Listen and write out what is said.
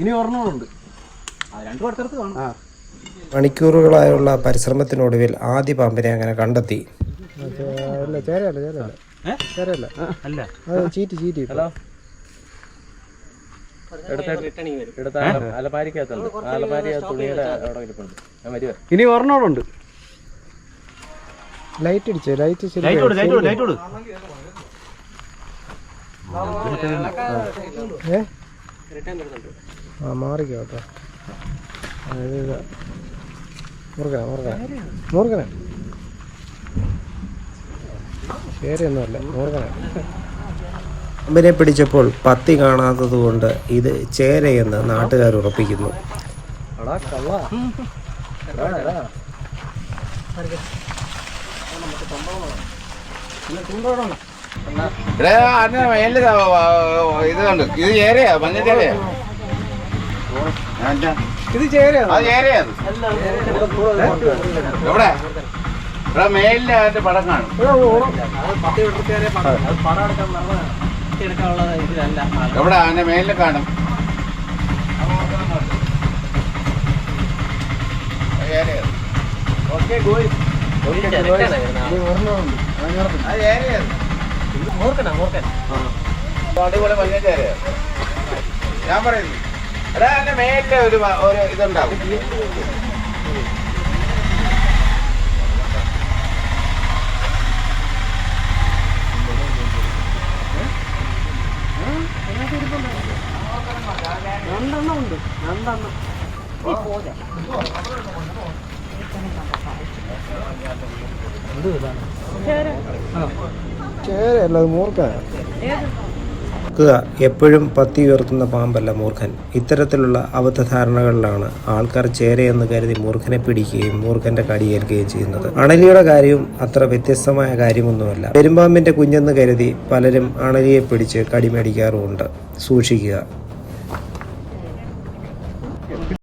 ഇനി ഒരെണ്ണമുണ്ട്. രണ്ടു അടുത്തടുത്ത് കാണും. മണിക്കൂറുകളായുള്ള പരിശ്രമത്തിനൊടുവിൽ ആദ്യ പാമ്പിനെ അങ്ങനെ കണ്ടെത്തി. അല്ല ചേരല്ല ചേരല്ല ചീറ്റ് അല്ല. ഹലോ ചീറ്റി എടുത്ത ഇനി ഒരെണ്ണോടുണ്ട്. ലൈറ്റ് അടിച്ചേ? ലൈറ്റ് ആ മാറിക്കോട്ടോ. മുറുകന മുറുകന മുറുകന ശരിയൊന്നുമല്ല മുറുകന പാമ്പിനെ പിടിച്ചപ്പോൾ പത്തി കാണാത്തതുകൊണ്ട് ഇത് ചേരയെന്ന് നാട്ടുകാർ ഉറപ്പിക്കുന്നു. ഇവിടെ അതിന് മേലിൽ ഇത് കണ്ടു. ഇത് ചേരയാ മഞ്ഞ ചേരയാ? ഇത് ചേരയാണ് മേലിൽ അതിന്റെ പടം കാണും? എവിടെ അതിന്റെ മേലിൽ ആന അത് കാണും ഞാൻ പറയുന്നു. അതാ എന്റെ മേലിലെ ഒരു ഒരു ഇതുണ്ടാവും. ചേരയല്ല രണ്ടെണ്ണം. മൂർക്കന മൂർക്ക എപ്പോഴും പത്തി ഉയർത്തുന്ന പാമ്പല്ല മൂർഖൻ. ഇത്തരത്തിലുള്ള അബദ്ധധാരണകളിലാണ് ആൾക്കാർ ചേരയെന്ന് കരുതി മൂർഖനെ പിടിക്കുകയും മൂർഖന്റെ കടിയേൽക്കുകയും ചെയ്യുന്നത്. അണലിയുടെ കാര്യവും അത്ര വ്യത്യസ്തമായ കാര്യമൊന്നുമല്ല. പെരുമ്പാമ്പിന്റെ കുഞ്ഞെന്ന് കരുതി പലരും അണലിയെ പിടിച്ച് കടിമേടിക്കാറുമുണ്ട് സൂക്ഷിക്കുക.